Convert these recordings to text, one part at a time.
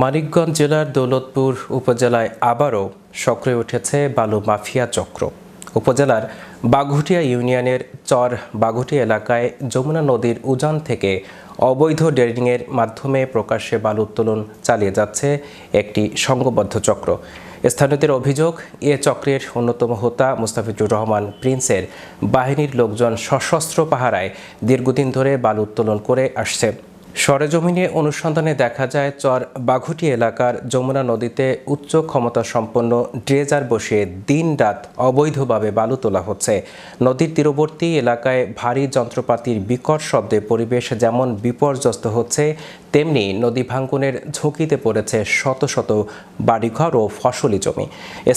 মানিকগঞ্জ জেলার দৌলতপুর উপজেলায় আবারও সক্রিয় উঠেছে বালু মাফিয়া চক্র। উপজেলার বাঘুটিয়া ইউনিয়নের চর বাঘুটি এলাকায় যমুনা নদীর উজান থেকে অবৈধ ড্রেনিংয়ের মাধ্যমে প্রকাশ্যে বালু উত্তোলন চালিয়ে যাচ্ছে একটি সংঘবদ্ধ চক্র। স্থানীয়দের অভিযোগ, এ চক্রের অন্যতম হোতা মুস্তাফিজুর রহমান প্রিন্সের বাহিনীর লোকজন সশস্ত্র পাহারায় দীর্ঘদিন ধরে বালু উত্তোলন করে আসছে। সরেজমিনে অনুসন্ধানে দেখা যায়, চর বাঘুটি এলাকার যমুনা নদীতে উচ্চ ক্ষমতা সম্পন্ন ড্রেজার বসিয়ে দিন রাত অবৈধভাবে বালু তোলা হচ্ছে। নদীর তীরবর্তী এলাকায় ভারী যন্ত্রপাতির বিকট শব্দে পরিবেশ যেমন বিপর্যস্ত হচ্ছে, তেমনি নদী ভাঙ্গনের ঝুঁকিতে পড়েছে শত শত বাড়িঘর ও ফসলি জমি।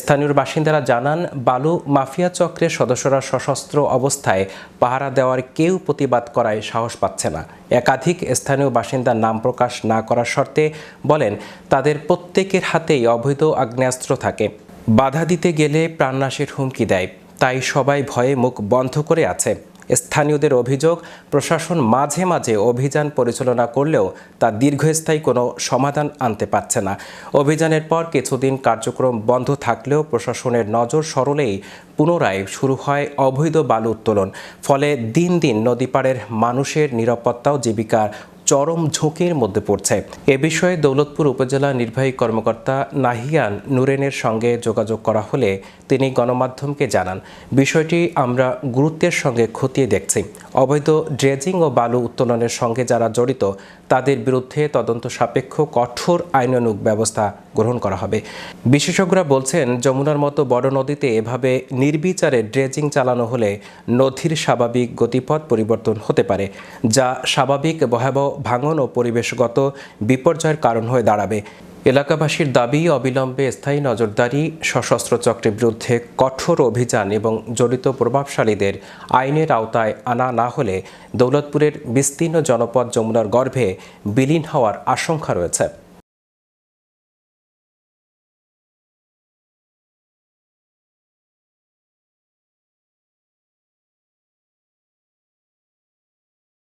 স্থানীয় বাসিন্দারা জানান, বালু মাফিয়া চক্রের সদস্যরা সশস্ত্র অবস্থায় পাহারা দেওয়ার কেউ প্রতিবাদ করায় সাহস পাচ্ছে না। একাধিক স্থানীয় বাসিন্দার নাম প্রকাশ না করার শর্তে বলেন, তাদের প্রত্যেকের হাতেই অবৈধ আগ্নেয়াস্ত্র থাকে। বাধা দিতে গেলে প্রাণনাশের হুমকি দেয়। তাই সবাই ভয়ে মুখ বন্ধ করে আছে। স্থানীয়দের অভিযোগ, প্রশাসন মাঝে মাঝে অভিযান পরিচালনা করলেও তা দীর্ঘস্থায়ী কোনো সমাধান আনতে পারছে না। অভিযানের পর কিছুদিন কার্যক্রম বন্ধ থাকলেও প্রশাসনের নজর সরলেই পুনরায় শুরু হয় অবৈধ বালু উত্তোলন। ফলে দিন দিন নদীপাড়ের মানুষের নিরাপত্তা ও জীবিকার চরম ঝুঁকির মধ্যে পড়ছে। এ বিষয়ে দৌলতপুর উপজেলা নির্বাহী কর্মকর্তা নাহিয়ান নুরেনের সঙ্গে যোগাযোগ করা হলে তিনি গণমাধ্যমকে জানান। বিষয়টি আমরা গুরুত্বের সঙ্গে খতিয়ে দেখছি। অবৈধ ড্রেজিং ও বালু উত্তোলনের সঙ্গে যারা জড়িত, তাদের বিরুদ্ধে তদন্ত সাপেক্ষ কঠোর আইনানুগ ব্যবস্থা গ্রহণ করা হবে। বিশেষজ্ঞরা বলছেন, যমুনার মতো বড় নদীতে এভাবে নির্বিচারে ড্রেজিং চালানো হলে নদীর স্বাভাবিক গতিপথ পরিবর্তন হতে পারে, যা স্বাভাবিক ভয়াবহ ভাঙন ও পরিবেশগত বিপর্যয়ের কারণ হয়ে দাঁড়াবে। এলাকাবাসীর দাবি, অবিলম্বে স্থায়ী নজরদারি, সশস্ত্র চক্রের বিরুদ্ধে কঠোর অভিযান এবং জড়িত প্রভাবশালীদের আইনের আওতায় আনা না হলে দৌলতপুরের বিস্তীর্ণ জনপদ যমুনার গর্ভে বিলীন হওয়ার আশঙ্কা রয়েছে।